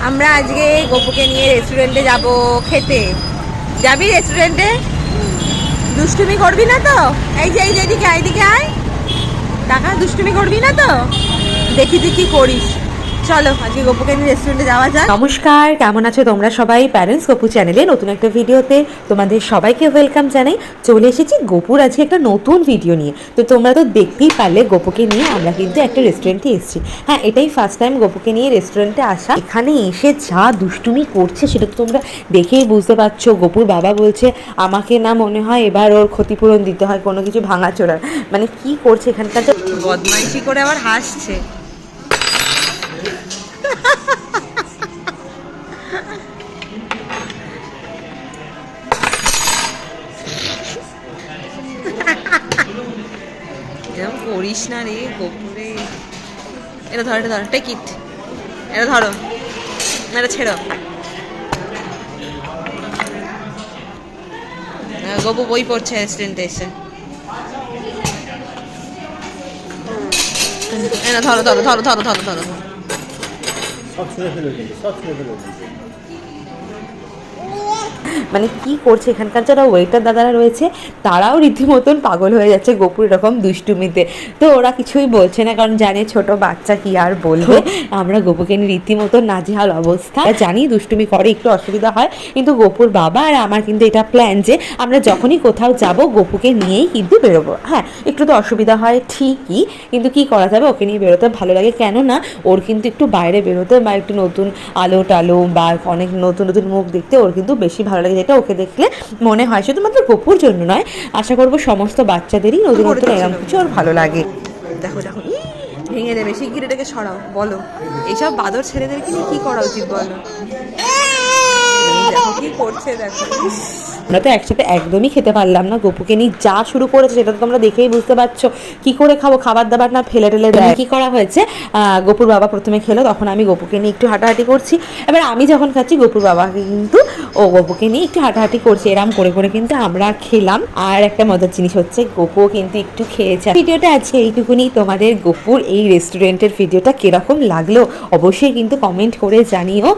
আমরা আজকে গপুকে নিয়ে রেস্টুরেন্টে যাব খেতে। যাবি রেস্টুরেন্টে দুষ্টুমি করবি না তো? এই যে এই যে, এদিকে এদিকে আয়। টাকা দুষ্টুমি করবি না তো? দেখি দেখি করিস। চলো আজকে গপুকে নিয়ে রেস্টুরেন্টে যাওয়া যাক। নমস্কার কেমন আছো তোমরা সবাই? প্যারেন্টস গপু চ্যানেলে নতুন একটা ভিডিওতে তোমাদের সবাইকে ওয়েলকাম জানাই। চলে এসেছি গোপুর আজকে একটা নতুন ভিডিও নিয়ে। তো তোমরা তো দেখতেই পারলে গোপুকে নিয়ে আমরা কিন্তু একটা রেস্টুরেন্টে এসেছি। হ্যাঁ এটাই ফার্স্ট টাইম গোপুকে নিয়ে রেস্টুরেন্টে আসা। এখানে এসে যা দুষ্টুমি করছে সেটা তো তোমরা দেখেই বুঝতে পারছ। গোপুর বাবা বলছে আমাকে না মনে হয় এবার ওর ক্ষতিপূরণ দিতে হয় কোনো কিছু ভাঙা চোরার মানে কি করছে এখানকার বদমাইশি করে আবার হাসছে। এরকম করিস না রে, গোপুরে। এটা ধর এটা ধর টেক এটা ধরো। এটা ছেড়ো। গপু বই পড়ছে রেস্টুরেন্টে এসে। ধরো ধরো ধরো ধরো ধরো মানে কি করছে? এখানকার যারা ওয়েটার দাদারা রয়েছে তারাও রীতিমতন পাগল হয়ে যাচ্ছে গোপুর এরকম দুষ্টুমিতে। তো ওরা কিছুই বলছে না কারণ জানে ছোট বাচ্চা কি আর বলবে। আমরা গোপুকে নিয়ে রীতিমতো নাজেহাল অবস্থা। জানি দুষ্টুমি করে একটু অসুবিধা হয় কিন্তু গোপুর বাবা আর আমার কিন্তু এটা প্ল্যান যে আমরা যখনই কোথাও যাব গোপুকে নিয়েই কিন্তু বেরোবো। হ্যাঁ একটু তো অসুবিধা হয় ঠিকই কিন্তু কি করা যাবে? ওকে নিয়ে বেরোতে ভালো লাগে কেননা ওর কিন্তু একটু বাইরে বেরোতে বা একটু নতুন আলো টালো বা অনেক নতুন নতুন মুখ দেখতে ওর কিন্তু বেশি ভালো লাগে যেটা ওকে দেখলে মনে হয়। শুধুমাত্র গোপুর জন্য নয় আশা করব সমস্ত বাচ্চাদেরই নতুন নতুন এরকম কিছু ওর ভালো লাগে। দেখো দেখো ভেঙে দেবে শিগগির এটাকে সরাও বলো। এইসব বাদর ছেলেদেরকে নিয়ে কি করা উচিত বলো? কি করছে দেখো। আমরা তো একসাথে একদমই খেতে পারলাম না। গপুকে নিয়ে যা শুরু করেছে সেটা তো তোমরা দেখেই বুঝতে পারছ। কি করে খাব? খাবার দাবার না ফেলে টেলে দেয়। কি করা হয়েছে? আহ, গপুর বাবা প্রথমে খেলো তখন আমি গপুকে নিয়ে একটু হাঁটাহাঁটি করছি। এবার আমি যখন খাচ্ছি গোপুর বাবাকে কিন্তু ও গপুকে নিয়ে একটু হাঁটাহাঁটি করছি। এরম করে করে কিন্তু আমরা খেলাম। আর একটা মজার জিনিস হচ্ছে গপুও কিন্তু একটু খেয়েছে। ভিডিওটা আছে এইটুকুনি। তোমাদের গোপুর এই রেস্টুরেন্টের ভিডিওটা কীরকম লাগল অবশ্যই কিন্তু কমেন্ট করে জানিও।